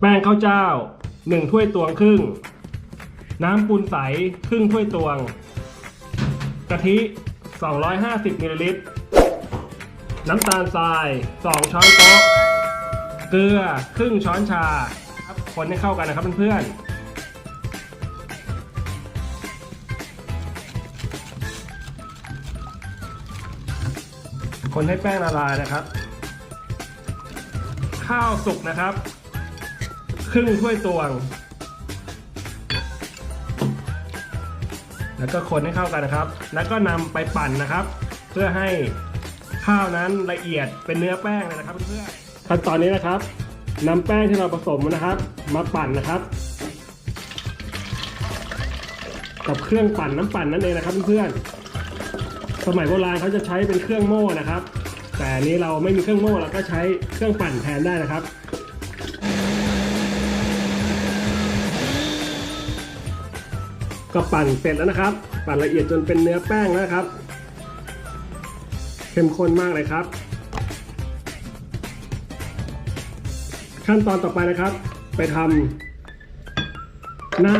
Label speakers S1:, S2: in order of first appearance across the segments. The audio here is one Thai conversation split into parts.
S1: แป้งข้าวเจ้า 1 ถ้วยตวงครึ่ง น้ำปูนใสครึ่งถ้วยตวง กะทิ 250มิลลิลิตร น้ำตาลทราย 2 ช้อนโต๊ะ เกลือครึ่งช้อนชาครับคนให้เข้ากันนะครับเพื่อนๆคนให้แป้งละลายนะครับ ข้าวสุกนะครับ ครึ่งถ้วยตวง แล้วก็คนให้เข้ากันนะครับ แล้วก็นำไปปั่นนะครับ เพื่อให้ข้าวนั้นละเอียดเป็นเนื้อแป้งเลยนะครับเพื่อนขั้นตอนนี้นะครับนำแป้งที่เราผสมนะครับ มาปั่นนะครับ กับเครื่องปั่นน้ำปั่นนั่นเองนะครับเพื่อนๆสมัยโบราณเขาจะใช้เป็นเครื่องโม่นะครับ แต่นนี้เราไม่มีเครื่องโม่เราก็ใช้เครื่องปั่นแทนได้นะครับ ก็ปั่นเสร็จแล้วนะครับ ปั่นละเอียดจนเป็นเนื้อแป้งแล้วนะครับเข้มข้นมากเลยครับ ขั้นตอนต่อไปนะครับ ไปทำหน้า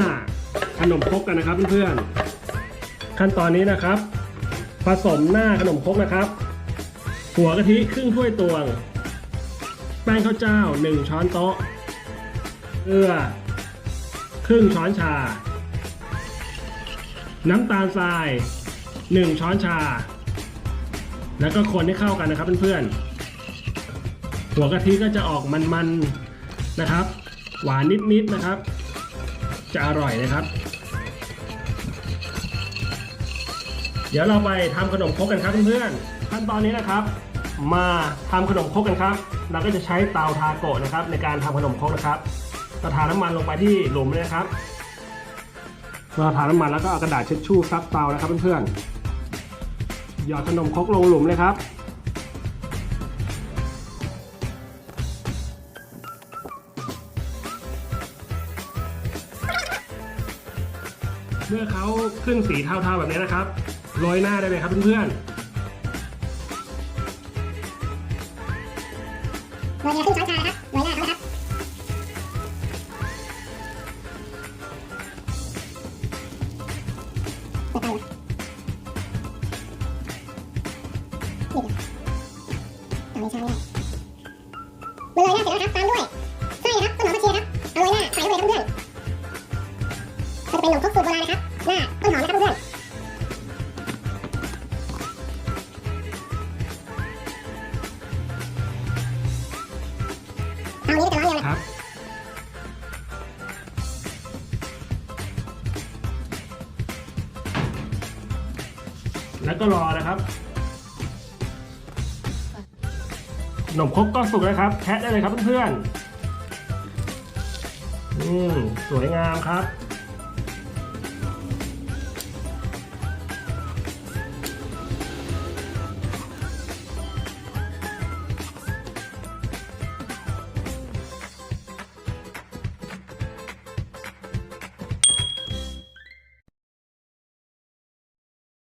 S1: ขนมครกกันนะครับเพื่อนๆขั้นตอนนี้นะครับ ผสมหน้าขนมครกนะครับ หัวกะทิครึ่งถ้วยตวง แป้งข้าวเจ้า 1 ช้อนโต๊ะเกลือครึ่งช้อนชา น้ำตาลทราย 1 ช้อนชา แล้วก็คนให้เข้ากันนะครับเพื่อนๆหัวกะทิก็จะออกมันๆนะครับ หวานนิดๆนะครับ จะอร่อยนะครับ เดี๋ยวเราไปทำขนมครกกันครับเพื่อนๆขั้นตอนนี้นะครับ มาทำขนมครกกันครับ เราก็จะใช้เตาทาโกะนะครับ ในการทำขนมครกนะครับเราทาน้ำมันลงไปที่หลุมเลยนะครับ เราทาน้ำมันแล้วก็เอากระดาษเช็ดชู่ซับเตานะครับเพื่อนๆหยอดขนมครกลงหลุมเลยครับเมื่อเขาขึ้นสีเทาๆแบบนี้นะครับโรยหน้าได้เลยครับเพื่อน
S2: โรยเกลือครึ่งช้อนชาครับ นี่ใช้ไม่ได้โรยหน้าเสร็จแล้วครับตามด้วยไส้ครับต้นหอมผักชีครับเอาโรยหน้าใส่ลงไปครับเพื่อนๆก็จะเป็นขนมครกสูตรโบราณนะครับหน้าต้นหอมนะครับเพื่อนเตานี้จะร้อนเร็วเลย
S1: ครับแล้วก็รอนะครับ นมครกก็สุกแล้วครับ แคะได้เลยครับเพื่อนๆอืมสวยงามครับ